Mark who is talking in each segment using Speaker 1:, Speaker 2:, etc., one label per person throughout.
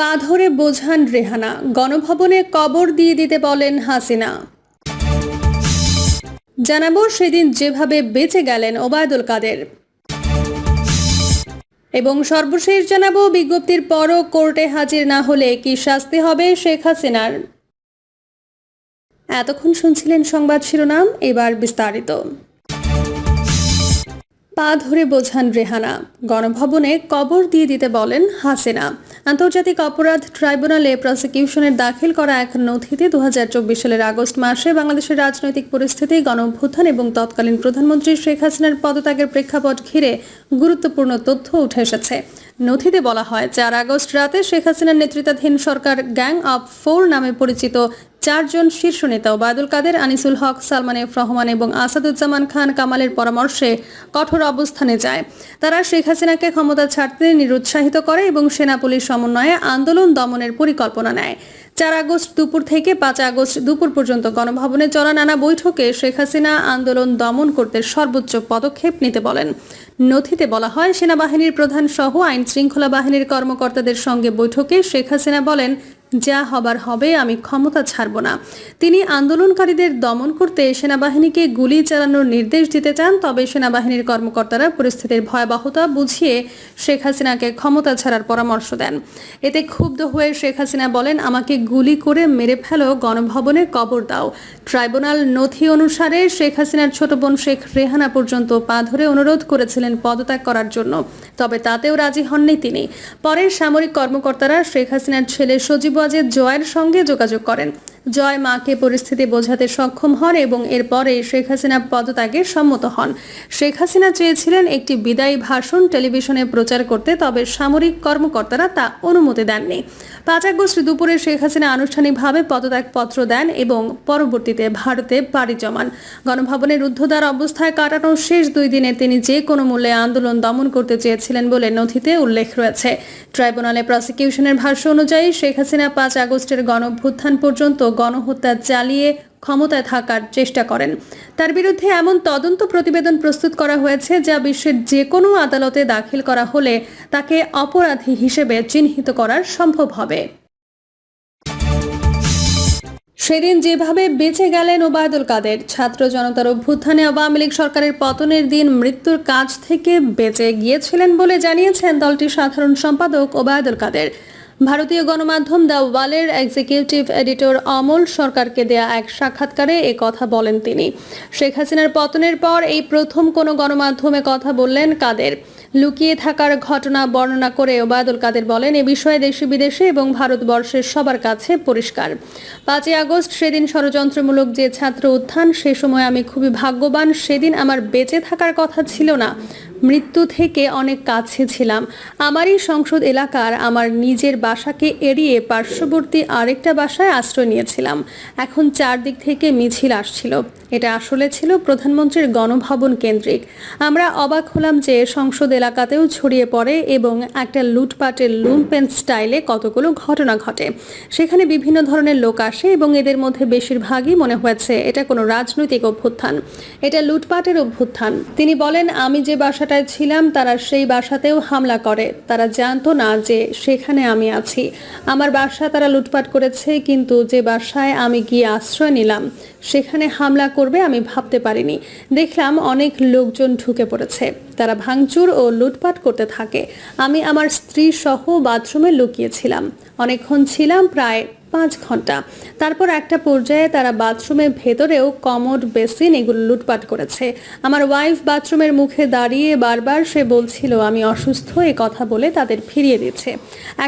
Speaker 1: পা ধরে বোঝান রেহানা গণভবনে কবর দিয়ে দিতে বলেন হাসিনা জানাবো সেদিন যেভাবে বেঁচে গেলেন ওবায়দুল কাদের এবং সর্বশেষ জানাবো বিজ্ঞপ্তির পরও কোর্টে হাজির না হলে কি শাস্তি হবে শেখ হাসিনার এতক্ষণ শুনছিলেন সংবাদ শিরোনাম এবার বিস্তারিত পা ধরে বোঝান রেহানা গণভবনে কবর দিয়ে দিতে বলেন হাসিনা আন্তর্জাতিক অপরাধ ট্রাইব্যুনালে প্রসিকিউশনের দাখিল করা এক নথিতে দু সালের আগস্ট মাসে বাংলাদেশের রাজনৈতিক পরিস্থিতি গণভূথান এবং তৎকালীন প্রধানমন্ত্রী শেখ হাসিনার পদত্যাগের প্রেক্ষাপট ঘিরে গুরুত্বপূর্ণ তথ্য উঠে এসেছে নথিতে বলা হয় চার আগস্ট রাতে শেখ হাসিনার নেতৃত্বাধীন সরকার গ্যাং অব ফোর নামে পরিচিত চারজন শীর্ষ নেতা ওবায়দুল কাদের আনিসুল হক সালমান এফ রহমান এবং আসাদুজ্জামান খান কামালের পরামর্শে কঠোর অবস্থানে যায় তারা শেখ হাসিনাকে ক্ষমতা ছাড়তে নিরুৎসাহিত করে এবং সেনা পুলিশ সমন্বয়ে আন্দোলন দমনের পরিকল্পনা নেয় চার আগস্ট দুপুর থেকে পাঁচ আগস্ট দুপুর পর্যন্ত গণভবনে চলা নানা বৈঠকে শেখ হাসিনা আন্দোলন দমন করতে সর্বোচ্চ পদক্ষেপ নিতে বলেন নথিতে বলা হয় সেনাবাহিনীর প্রধান সহ আইন শৃঙ্খলা বাহিনীর কর্মকর্তাদের সঙ্গে বৈঠকে শেখ হাসিনা বলেন যা হবার হবে আমি ক্ষমতা ছাড়ব না তিনি আন্দোলনকারীদের দমন করতে সেনাবাহিনীকে গুলি চালানোর নির্দেশ দিতে চান তবে সেনাবাহিনীর কর্মকর্তারা পরিস্থিতির ভয়াবহতা বুঝিয়ে শেখ হাসিনাকে ক্ষমতা ছাড়ার পরামর্শ দেন এতে ক্ষুব্ধ হয়ে শেখ হাসিনা বলেন আমাকে গুলি করে মেরে ফেলো গণভবনে কবর দাও ট্রাইব্যুনাল নথি অনুসারে শেখ হাসিনার ছোট বোন শেখ রেহানা পর্যন্ত পা ধরে অনুরোধ করেছিলেন পদত্যাগ করার জন্য তবে তাতেও রাজি হননি তিনি পরে সামরিক কর্মকর্তারা শেখ হাসিনার ছেলে সজীব ওয়াজেদ জয়ের সঙ্গে যোগাযোগ করেন জয় মাকে পরিস্থিতি বোঝাতে সক্ষম হন এবং এরপরে শেখ হাসিনা পদত্যাগে সম্মত হন শেখ হাসিনা চেয়েছিলেন একটি বিদায়ী ভাষণ টেলিভিশনে প্রচার করতে তবে সামরিক কর্মকর্তারা তা অনুমতি দেননি পাঁচ আগস্ট দুপুরে শেখ হাসিনা আনুষ্ঠানিকভাবে পদত্যাগপত্র দেন এবং পরবর্তীতে ভারতে পাড়ি জমান গণভবনের রুদ্ধদ্বার অবস্থায় কাটানো শেষ দুই দিনে তিনি যে কোনো মূল্যে আন্দোলন দমন করতে চেয়েছিলেন বলে নথিতে উল্লেখ রয়েছে ট্রাইব্যুনালে প্রসিকিউশনের ভাষ্য অনুযায়ী শেখ হাসিনা পাঁচ আগস্টের গণভ্যুত্থান পর্যন্ত গণহত্যা চালিয়ে ক্ষমতায় থাকার চেষ্টা করেন তার বিরুদ্ধে এমন তদন্ত প্রতিবেদন প্রস্তুত করা হয়েছে যা বিশ্বের যে কোনো আদালতে দাখিল করা হলে তাকে অপরাধী হিসেবে চিহ্নিত করার সম্ভব হবে সেদিন যেভাবে বেঁচে গেলেন ওবায়দুল কাদের ছাত্র জনতার অভ্যুত্থানে আওয়ামী লীগ সরকারের পতনের দিন মৃত্যুর কাজ থেকে বেঁচে গিয়েছিলেন বলে জানিয়েছেন দলটির সাধারণ সম্পাদক ওবায়দুল কাদের ভারতীয় গণমাধ্যম দ্য ওয়ালের এক্সিকিউটিভ এডিটর অমল সরকারকে দেয়া এক সাক্ষাৎকারে এ কথা বলেন তিনি শেখ হাসিনার পতনের পর এই প্রথম কোনো গণমাধ্যমে কথা বললেন কাদের লুকিয়ে থাকার ঘটনা বর্ণনা করে ওবায়দুল কাদের বলেন এ বিষয়ে দেশে বিদেশে এবং ভারতবর্ষের সবার কাছে পরিষ্কার পাঁচই আগস্ট সেদিন ষড়যন্ত্রমূলক যে ছাত্র উত্থান সে সময় আমি খুবই ভাগ্যবান সেদিন আমার বেঁচে থাকার কথা ছিল না মৃত্যু থেকে অনেক কাছে ছিলাম আমারই সংসদ এলাকার আমার নিজের বাসাকে এড়িয়ে পার্শ্ববর্তী আরেকটা বাসায় আশ্রয় নিয়েছিলাম এখন চারদিক থেকে মিছিল আসছিল এটা আসলে ছিল প্রধানমন্ত্রীর গণভবন কেন্দ্রিক আমরা অবাক হলাম যে সংসদ এলাকাতেও ছড়িয়ে পড়ে এবং একটা লুটপাটের লুম্পেন স্টাইলে কতগুলো ঘটনা ঘটে সেখানে বিভিন্ন ধরনের লোক আসে এবং এদের মধ্যে বেশিরভাগই মনে হয়েছে এটা কোনো রাজনৈতিক অভ্যুত্থান এটা লুটপাটের অভ্যুত্থান তিনি বলেন আমি যে বাসা বাসাটায় ছিলাম তারা সেই বাসাতেও হামলা করে তারা জানতো না যে সেখানে আমি আছি আমার বাসা তারা লুটপাট করেছে কিন্তু যে বাসায় আমি গিয়ে আশ্রয় নিলাম সেখানে হামলা করবে আমি ভাবতে পারিনি দেখলাম অনেক লোকজন ঢুকে পড়েছে তারা ভাঙচুর ও লুটপাট করতে থাকে আমি আমার স্ত্রী সহ বাথরুমে লুকিয়েছিলাম অনেকক্ষণ ছিলাম প্রায় পাঁচ ঘন্টা তারপর একটা পর্যায়ে তারা বাথরুমের ভেতরেও কমোড বেসিন এগুলো লুটপাট করেছে আমার ওয়াইফ বাথরুমের মুখে দাঁড়িয়ে বারবার সে বলছিল আমি অসুস্থ এ কথা বলে তাদের ফিরিয়ে দিচ্ছে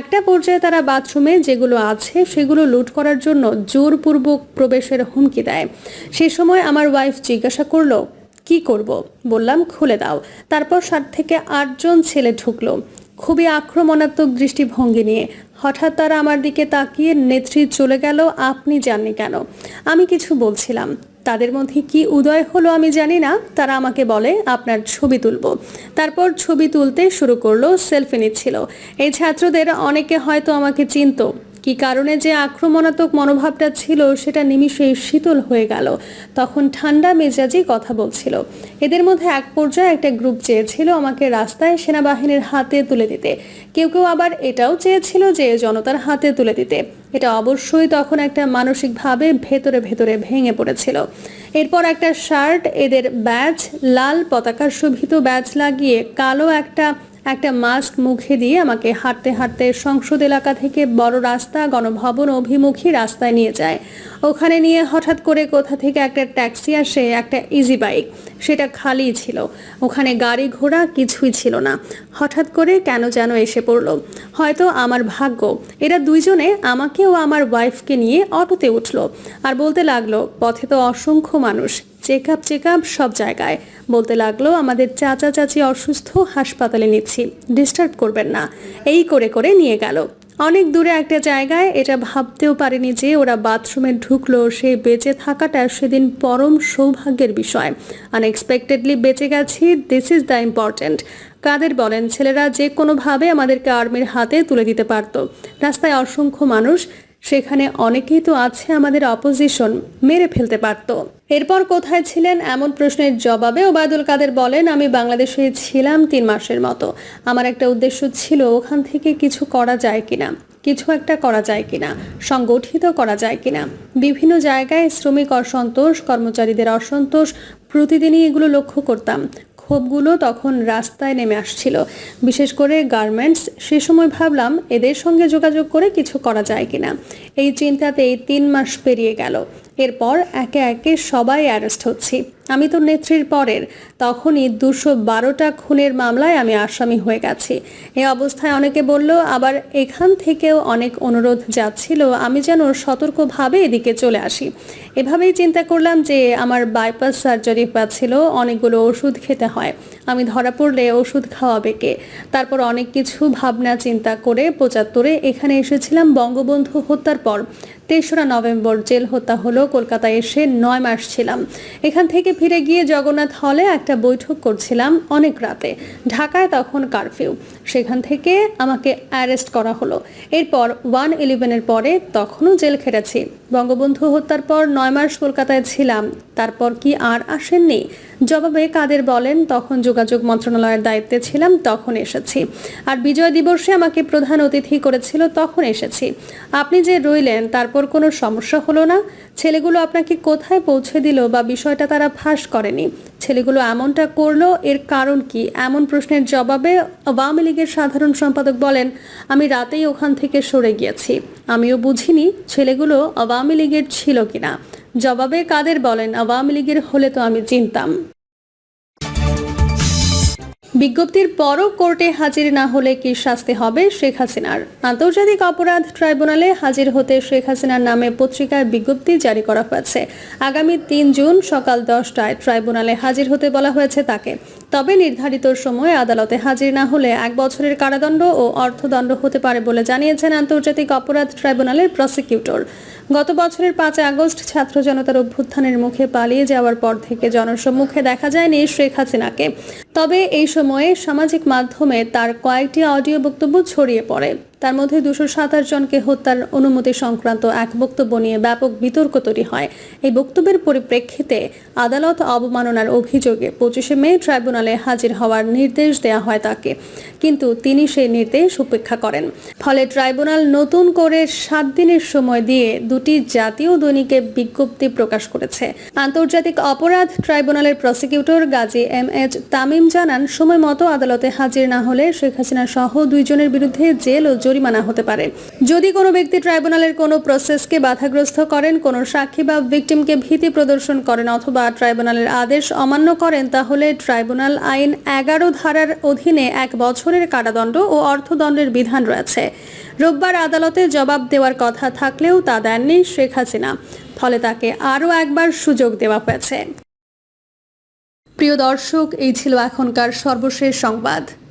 Speaker 1: একটা পর্যায়ে তারা বাথরুমে যেগুলো আছে সেগুলো লুট করার জন্য জোরপূর্বক প্রবেশের হুমকি দেয় সে সময় আমার ওয়াইফ জিজ্ঞাসা করলো কি করব বললাম খুলে দাও তারপর সাত থেকে আটজন ছেলে ঢুকলো খুবই আক্রমণাত্মক দৃষ্টিভঙ্গি নিয়ে হঠাৎ তারা আমার দিকে তাকিয়ে নেত্রী চলে গেল আপনি জাননি কেন আমি কিছু বলছিলাম তাদের মধ্যে কি উদয় হলো আমি জানি না তারা আমাকে বলে আপনার ছবি তুলব তারপর ছবি তুলতে শুরু করলো সেলফি নিচ্ছিল এই ছাত্রদের অনেকে হয়তো আমাকে চিনত কি কারণে যে আক্রমণাত্মক মনোভাবটা ছিল সেটা নিমিষেই শীতল হয়ে গেল তখন ঠান্ডা মেজাজেই কথা বলছিল এদের মধ্যে এক পর্যায়ে একটা গ্রুপ চেয়েছিল আমাকে রাস্তায় সেনাবাহিনীর হাতে তুলে দিতে কেউ কেউ আবার এটাও চেয়েছিল যে জনতার হাতে তুলে দিতে এটা অবশ্যই তখন একটা মানসিকভাবে ভেতরে ভেতরে ভেঙে পড়েছিল এরপর একটা শার্ট এদের ব্যাজ লাল পতাকা শোভিত ব্যাজ লাগিয়ে কালো একটা একটা মাস্ক মুখে দিয়ে আমাকে হাঁটতে হাঁটতে সংসদ এলাকা থেকে বড় রাস্তা গণভবন অভিমুখী রাস্তায় নিয়ে যায় ওখানে নিয়ে হঠাৎ করে কোথা থেকে একটা ট্যাক্সি আসে একটা ইজি বাইক সেটা খালি ছিল ওখানে গাড়ি ঘোড়া কিছুই ছিল না হঠাৎ করে কেন যেন এসে পড়লো হয়তো আমার ভাগ্য এরা দুইজনে আমাকে ও আমার ওয়াইফকে নিয়ে অটোতে উঠলো আর বলতে লাগলো পথে তো অসংখ্য মানুষ চেকআপ চেকআপ সব জায়গায় বলতে লাগলো আমাদের চাচা চাচি অসুস্থ হাসপাতালে নিচ্ছি ডিস্টার্ব করবেন না এই করে করে নিয়ে গেল অনেক দূরে একটা জায়গায় এটা ভাবতেও পারেনি যে ওরা বাথরুমে ঢুকলো সেই বেঁচে থাকাটা সেদিন পরম সৌভাগ্যের বিষয় আনএক্সপেক্টেডলি বেঁচে গেছি দিস ইজ দ্য ইম্পর্টেন্ট কাদের বলেন ছেলেরা যে কোনোভাবে আমাদেরকে আর্মির হাতে তুলে দিতে পারত রাস্তায় অসংখ্য মানুষ সেখানে অনেকেই তো আছে আমাদের অপোজিশন মেরে ফেলতে পারত এরপর কোথায় ছিলেন এমন প্রশ্নের জবাবে ওবায়দুল কাদের বলেন আমি বাংলাদেশে ছিলাম তিন মাসের মতো আমার একটা উদ্দেশ্য ছিল ওখান থেকে কিছু করা যায় কিনা কিছু একটা করা যায় কিনা সংগঠিত করা যায় কিনা বিভিন্ন জায়গায় শ্রমিক অসন্তোষ কর্মচারীদের অসন্তোষ প্রতিদিনই এগুলো লক্ষ্য করতাম ক্ষোভগুলো তখন রাস্তায় নেমে আসছিল বিশেষ করে গার্মেন্টস সে সময় ভাবলাম এদের সঙ্গে যোগাযোগ করে কিছু করা যায় কিনা এই চিন্তাতেই তিন মাস পেরিয়ে গেল এরপর একে একে সবাই অ্যারেস্ট হচ্ছি আমি তো নেত্রীর পরের তখনই দুশো বারোটা খুনের মামলায় আমি আসামি হয়ে গেছি এ অবস্থায় অনেকে বলল আবার এখান থেকেও অনেক অনুরোধ যাচ্ছিল আমি যেন সতর্কভাবে এদিকে চলে আসি এভাবেই চিন্তা করলাম যে আমার বাইপাস সার্জারি পাচ্ছিল অনেকগুলো ওষুধ খেতে হয় আমি ধরা পড়লে ওষুধ খাওয়াবে কে তারপর অনেক কিছু ভাবনা চিন্তা করে পঁচাত্তরে এখানে এসেছিলাম বঙ্গবন্ধু হত্যার পর তেসরা নভেম্বর জেল হত্যা হলো কলকাতায় এসে নয় মাস ছিলাম এখান থেকে ফিরে গিয়ে জগন্নাথ হলে একটা বৈঠক করছিলাম অনেক রাতে ঢাকায় তখন কারফিউ সেখান থেকে আমাকে অ্যারেস্ট করা হলো এরপর ওয়ান ইলেভেনের পরে তখনও জেল খেটেছি বঙ্গবন্ধু হত্যার পর নয় মাস কলকাতায় ছিলাম তারপর কি আর আসেননি জবাবে কাদের বলেন তখন যোগাযোগ মন্ত্রণালয়ের দায়িত্বে ছিলাম তখন এসেছি আর বিজয় দিবসে আমাকে প্রধান অতিথি করেছিল তখন এসেছি আপনি যে রইলেন তারপর তারপর কোনো সমস্যা হলো না ছেলেগুলো আপনাকে কোথায় পৌঁছে দিল বা বিষয়টা তারা ফাঁস করেনি ছেলেগুলো এমনটা করলো এর কারণ কি এমন প্রশ্নের জবাবে আওয়ামী লীগের সাধারণ সম্পাদক বলেন আমি রাতেই ওখান থেকে সরে গিয়েছি আমিও বুঝিনি ছেলেগুলো আওয়ামী লীগের ছিল কিনা জবাবে কাদের বলেন আওয়ামী লীগের হলে তো আমি চিনতাম বিজ্ঞপ্তির পরও কোর্টে হাজির না হলে কি শাস্তি হবে শেখ হাসিনার আন্তর্জাতিক অপরাধ ট্রাইব্যুনালে হাজির হতে শেখ হাসিনার নামে পত্রিকায় বিজ্ঞপ্তি জারি করা হয়েছে আগামী তিন জুন সকাল দশটায় ট্রাইব্যুনালে হাজির হতে বলা হয়েছে তাকে তবে নির্ধারিত সময়ে আদালতে হাজির না হলে এক বছরের কারাদণ্ড ও অর্থদণ্ড হতে পারে বলে জানিয়েছেন আন্তর্জাতিক অপরাধ ট্রাইব্যুনালের প্রসিকিউটর গত বছরের পাঁচ আগস্ট ছাত্র জনতার অভ্যুত্থানের মুখে পালিয়ে যাওয়ার পর থেকে জনসম্মুখে দেখা যায়নি শেখ হাসিনাকে তবে এই সময়ে সামাজিক মাধ্যমে তার কয়েকটি অডিও বক্তব্য ছড়িয়ে পড়ে তার মধ্যে দুশো সাতাশ জনকে হত্যার অনুমতি সংক্রান্ত এক বক্তব্য নিয়ে ব্যাপক বিতর্ক তৈরি হয় এই বক্তব্যের পরিপ্রেক্ষিতে আদালত অবমাননার অভিযোগে পঁচিশে মে ট্রাইব্যুনালে হাজির হওয়ার নির্দেশ দেয়া হয় তাকে কিন্তু তিনি সেই নির্দেশ উপেক্ষা করেন ফলে ট্রাইব্যুনাল নতুন করে সাত দিনের সময় দিয়ে দুটি জাতীয় দৈনিকে বিজ্ঞপ্তি প্রকাশ করেছে আন্তর্জাতিক অপরাধ ট্রাইব্যুনালের prosecutor Gazi M H Tamim জানান সময় মতো আদালতে হাজির না হলে শেখ হাসিনা সহ দুইজনের বিরুদ্ধে জেল ও জরিমানা হতে পারে যদি কোনো ব্যক্তি ট্রাইব্যুনালের কোনো প্রসেসকে বাধাগ্রস্ত করেন কোনো সাক্ষী বা ভিকটিমকে ভীতি প্রদর্শন করেন অথবা ট্রাইব্যুনালের আদেশ অমান্য করেন তাহলে ট্রাইব্যুনাল আইন এগারো ধারার অধীনে এক বছরের কারাদণ্ড ও অর্থদণ্ডের বিধান রয়েছে রোববার আদালতে জবাব দেওয়ার কথা থাকলেও তা দেননি শেখ হাসিনা ফলে তাকে আরও একবার সুযোগ দেওয়া হয়েছে প্রিয় দর্শক এই ছিল এখনকার সর্বশেষ সংবাদ